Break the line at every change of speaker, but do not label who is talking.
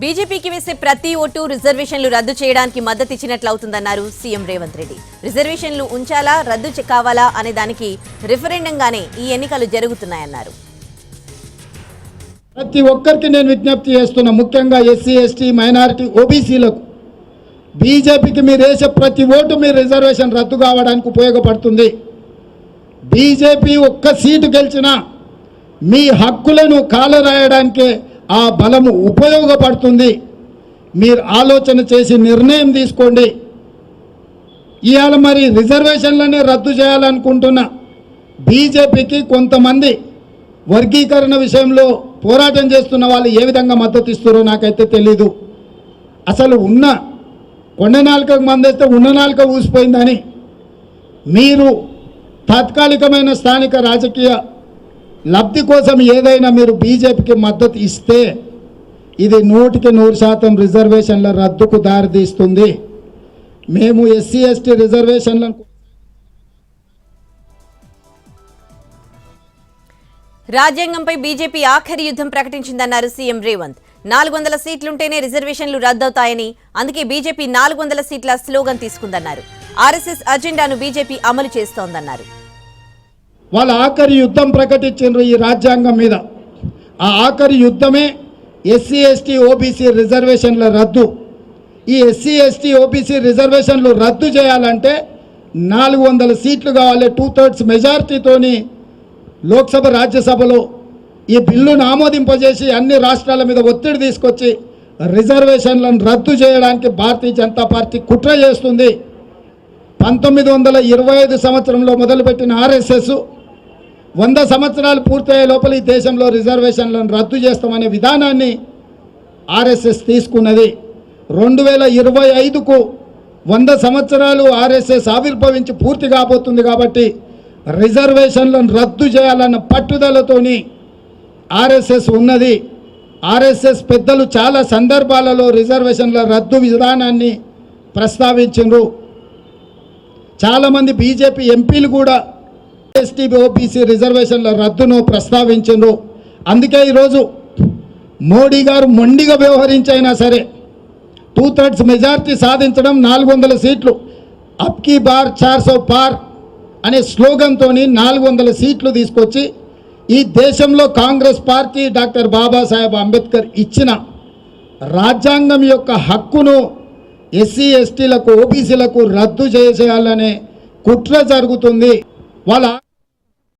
బీజేపీకి వేసే ప్రతి ఓటు రిజర్వేషన్లు రద్దు చేయడానికి మద్దతు ఇచ్చినట్లు అవుతుందన్నారు సీఎం రేవంత్ రెడ్డి. రిజర్వేషన్లు ఉంచాలా రద్దు కావాలా అనే దానికి రిఫరెండంగానే ఈ ఎన్నికలు జరుగుతున్నాయన్నారు.
ప్రతి ఒక్కరికి నేను విజ్ఞప్తి చేస్తున్నా ముఖ్యంగా ఎస్సీ ఎస్టీ మైనారిటీ ఓబీసీలకు. బీజేపీకి మీరు వేసే ప్రతి ఓటు మీ రిజర్వేషన్ రద్దు కావడానికి ఉపయోగపడుతుంది. బీజేపీ ఒక్క సీటు గెలిచినా మీ హక్కులను కాలరాయడానికే ఆ బలము ఉపయోగపడుతుంది. మీరు ఆలోచన చేసి నిర్ణయం తీసుకోండి. ఇవాళ మరి రిజర్వేషన్లనే రద్దు చేయాలనుకుంటున్న బీజేపీకి కొంతమంది వర్గీకరణ విషయంలో పోరాటం చేస్తున్న వాళ్ళు ఏ విధంగా మద్దతు ఇస్తారో నాకైతే తెలీదు. అసలు ఉన్న కొండ నాలుకకు మందేస్తే ఉన్న నాలుక ఊసిపోయిందని మీరు తాత్కాలికమైన స్థానిక రాజకీయ లబ్ధి కోసం ఏదైనా మీరు బీజేపీకి మద్దతు ఇస్తే ఇది నూటికి నూరు శాతం రిజర్వేషన్ల రద్దుకు దారితీస్తుంది. మేము ఎస్సీ ఎస్టీ రిజర్వేషన్లను
రాజ్యాంగంపై బీజేపీ ఆఖరి యుద్ధం ప్రకటించిందన్నారు సీఎం రేవంత్. నాలుగు వందల సీట్లుంటేనే రిజర్వేషన్లు రద్దవుతాయని అందుకే బీజేపీ నాలుగు వందల సీట్ల స్లోగన్ తీసుకుందన్నారు. ఆర్ఎస్ఎస్ అజెండాను బీజేపీ అమలు చేస్తోందన్నారు.
వాళ్ళ ఆఖరి యుద్ధం ప్రకటించారు ఈ రాజ్యాంగం మీద. ఆ ఆఖరి యుద్ధమే ఎస్సీ ఎస్టీ ఓబీసీ రిజర్వేషన్ల రద్దు. ఈ ఎస్సీ ఎస్టీ ఓబీసీ రిజర్వేషన్లు రద్దు చేయాలంటే నాలుగు వందల సీట్లు కావాలి టూ థర్డ్స్ మెజారిటీతోని లోక్సభ రాజ్యసభలో ఈ బిల్లును ఆమోదింపజేసి అన్ని రాష్ట్రాల మీద ఒత్తిడి తీసుకొచ్చి రిజర్వేషన్లను రద్దు చేయడానికి భారతీయ జనతా పార్టీ కుట్ర చేస్తుంది. పంతొమ్మిది వందల ఇరవై ఐదు సంవత్సరంలో మొదలుపెట్టిన ఆర్ఎస్ఎస్ వంద సంవత్సరాలు పూర్తయ్యే లోపల ఈ దేశంలో రిజర్వేషన్లను రద్దు చేస్తామనే విధానాన్ని ఆర్ఎస్ఎస్ తీసుకున్నది. రెండు వేల ఇరవై ఐదుకు వంద సంవత్సరాలు ఆర్ఎస్ఎస్ ఆవిర్భవించి పూర్తి కాబోతుంది కాబట్టి రిజర్వేషన్లను రద్దు చేయాలన్న పట్టుదలతోని ఆర్ఎస్ఎస్ ఉన్నది. ఆర్ఎస్ఎస్ పెద్దలు చాలా సందర్భాలలో రిజర్వేషన్ల రద్దు విధానాన్ని ప్రస్తావించిండ్రు. చాలామంది బీజేపీ ఎంపీలు కూడా ఎస్టీ ఓబీసీ రిజర్వేషన్ల రద్దును ప్రస్తావించిండ్రు. అందుకే ఈరోజు మోడీ గారు మొండిగా వ్యవహరించైనా సరే టూ థర్డ్స్ మెజార్టీ సాధించడం నాలుగు వందల సీట్లు. అప్కీ బార్ చార్సో పార్ అనే స్లోగన్తో నాలుగు వందల సీట్లు తీసుకొచ్చి ఈ దేశంలో Congress party doctor Babasaheb Ambedkar ఇచ్చిన రాజ్యాంగం యొక్క హక్కును ఎస్సీ ఎస్టీలకు ఓబీసీలకు రద్దు చేసేయాలనే కుట్ర జరుగుతుంది. వాళ్ళ